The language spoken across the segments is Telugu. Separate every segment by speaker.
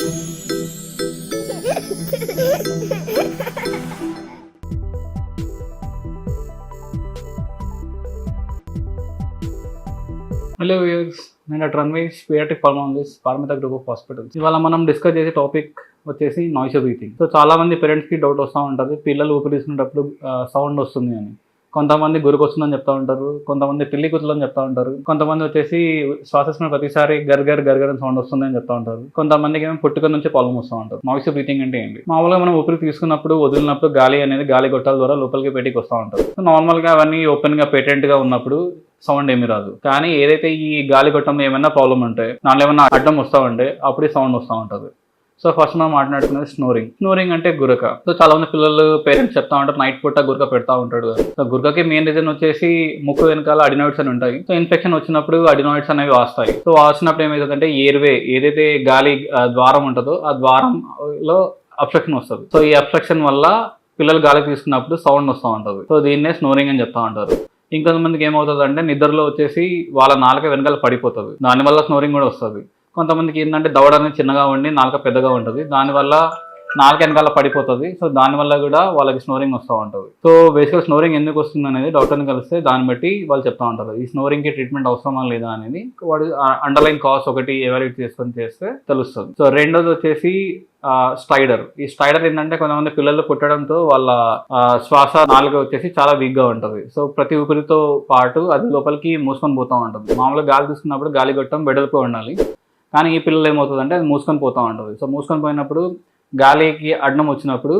Speaker 1: హలో వ్యూర్స్ నేను doctor Ranveesh పియాటిక్ pulmonologist Paramitha group of hospitals ఇవాళ మనం డిస్కస్ చేసే టాపిక్ వచ్చేసి నాయిస్ బ్రీతింగ్ సో చాలా మంది పేరెంట్స్కి డౌట్ వస్తూ ఉంటుంది. పిల్లలు ఊపిరి సౌండ్ వస్తుంది అని. కొంతమంది గురుకు వస్తుందని చెప్తా ఉంటారు కొంతమంది పిల్లి కుతులని చెప్తా ఉంటారు కొంతమంది వచ్చేసి శ్వాసస్మైన ప్రతిసారి గర్గర్ గర్గర్ అని సౌండ్ వస్తుంది అని చెప్తా ఉంటారు కొంతమందికి ఏమో పుట్టుక నుంచి పొలం వస్తూ ఉంటారు. నాయిస్ బ్రీతింగ్ అంటే ఏంటి? మామూలుగా మనం ఊపిరి తీసుకున్నప్పుడు వదిలినప్పుడు గాలి అనేది గాలి గొట్టాల ద్వారా లోపలికి పెట్టికి వస్తూ ఉంటారు. సో నార్మల్గా అవన్నీ ఓపెన్గా పేటెంట్గా ఉన్నప్పుడు సౌండ్ ఏమి రాదు. కానీ ఏదైతే ఈ గాలి గొట్టంలో ఏమైనా ప్రాబ్లం ఉంటే దాంట్లో ఏమైనా అడ్డం వస్తూ ఉంటే అప్పుడే సౌండ్ వస్తూ ఉంటుంది. సో ఫస్ట్ మనం మాట్లాడుకునేది స్నోరింగ్ స్నోరింగ్ అంటే గురక. సో చాలా మంది పిల్లలు పేరెంట్స్ చెప్తా ఉంటారు నైట్ పూట గురక పెడతా ఉంటాడు సో గురకకి మెయిన్ రీజన్ వచ్చేసి ముక్కు వెనకాల అడినాయిడ్స్ అని ఉంటాయి. సో ఇన్ఫెక్షన్ వచ్చినప్పుడు అడినాయిడ్స్ అనేవి వాస్తాయి. సో వాసినప్పుడు ఏమవుతుందంటే ఎయిర్వే ఏదైతే గాలి ఆ, ద్వారం ఉంటుందో ఆ ద్వారంలో అబ్స్ట్రక్షన్ వస్తుంది. సో ఈ అబ్స్ట్రక్షన్ వల్ల పిల్లలు గాలి తీసుకున్నప్పుడు సౌండ్ వస్తూ ఉంటుంది. సో దీన్నే స్నోరింగ్ అని చెప్తా ఉంటారు. ఇంకొంతమందికి ఏమవుతుంది అంటే నిద్రలో వచ్చేసి వాళ్ళ నాలుక వెనకాల పడిపోతుంది. దానివల్ల స్నోరింగ్ కూడా వస్తుంది. కొంతమందికి ఏంటంటే దవడ అనేది చిన్నగా ఉండి నాలుక పెద్దగా ఉంటుంది. దానివల్ల నాలుక వెనకాల పడిపోతుంది. సో దానివల్ల కూడా వాళ్ళకి స్నోరింగ్ వస్తూ ఉంటుంది. సో బేసిక్గా స్నోరింగ్ ఎందుకు వస్తుంది అనేది డాక్టర్ని కలిస్తే దాన్ని బట్టి వాళ్ళు చెప్తా ఉంటారు. ఈ స్నోరింగ్కి ట్రీట్మెంట్ అవసరమా లేదా అనేది వాడు అండర్లైన్ కాస్ ఒకటి ఎవాల్యుయేట్ చేసుకొని చేస్తే తెలుస్తుంది. సో రెండోది వచ్చేసి స్ట్రైడర్. ఈ స్ట్రైడర్ ఏంటంటే కొంతమంది పిల్లలు పుట్టడంతో వాళ్ళ శ్వాస నాలుక వచ్చేసి చాలా వీక్గా ఉంటుంది. సో ప్రతి ఊపిరితో పాటు అది లోపలికి మూసుకొని పోతూ ఉంటుంది. మామూలుగా గాలి తీసుకున్నప్పుడు గాలి గొట్టం వెడల్పు ఉండాలి. కానీ ఈ పిల్లలు ఏమవుతుందంటే అది మూసుకొని పోతూ ఉంటుంది. సో మూసుకొని పోయినప్పుడు గాలికి అడ్డం వచ్చినప్పుడు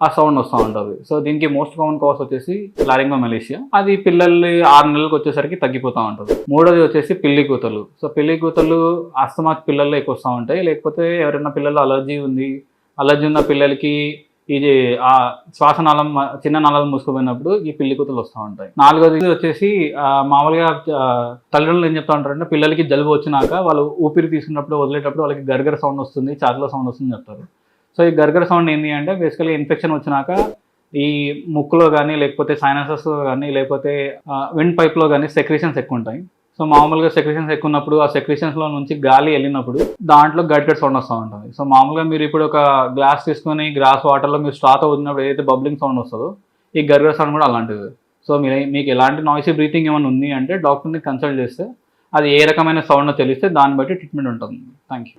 Speaker 1: ఆ సౌండ్ వస్తూ ఉంటుంది. సో దీనికి మోస్ట్ కామన్ కాస్ వచ్చేసి లారింగో మలేషియా అది పిల్లలు ఆరు నెలలకు వచ్చేసరికి తగ్గిపోతూ ఉంటుంది. మూడోది వచ్చేసి పిల్లి కూతలు. సో పిల్లి కూతలు అస్తమా పిల్లల్లో ఎక్కువ వస్తూ ఉంటాయి. లేకపోతే ఎవరైనా పిల్లలు అలర్జీ ఉంది అలర్జీ ఉన్న పిల్లలకి ఇది ఆ శ్వాసనాళం చిన్న నాళాలు మూసుకుపోయినప్పుడు ఈ పిల్లి కూతులు వస్తూ ఉంటాయి. నాలుగోది వచ్చేసి మామూలుగా తల్లిదండ్రులు ఏం చెప్తా ఉంటారంటే పిల్లలకి జలుబు వచ్చినాక వాళ్ళు ఊపిరి తీసుకున్నప్పుడు వదిలేటప్పుడు వాళ్ళకి గర్గర సౌండ్ వస్తుంది ఛాతిలో సౌండ్ వస్తుంది చెప్తారు. సో ఈ గర్గర సౌండ్ ఏంటి అంటే బేసికలీ ఇన్ఫెక్షన్ వచ్చినాక ఈ ముక్కులో కానీ లేకపోతే సైనసెస్లో కానీ లేకపోతే విండ్ పైప్లో కానీ సెక్రేషన్స్ ఎక్కువ ఉంటాయి సో మామూలుగా సెక్రేషన్స్ ఎక్కువ ఉన్నప్పుడు ఆ సెక్రేషన్స్లో నుంచి గాలి వెళ్ళినప్పుడు దాంట్లో గడ్గడ్ సౌండ్ వస్తూ ఉంటుంది. సో మామూలుగా మీరు ఇప్పుడు ఒక గ్లాస్ తీసుకొని గ్లాస్ వాటర్లో మీరు స్టార్ట్ అవుతున్నప్పుడు ఏదైతే బబ్లింగ్ సౌండ్ వస్తుందో ఈ గర్గర్ సౌండ్ కూడా అలాంటిది. సో మీరు మీకు ఎలాంటి నాయిసీ బ్రీతింగ్ ఏమైనా ఉంది అంటే డాక్టర్ని కన్సల్ట్ చేస్తే అది ఏ రకమైన సౌండ్ తెలిస్తే దాన్ని బట్టి ట్రీట్మెంట్ ఉంటుంది. Thank you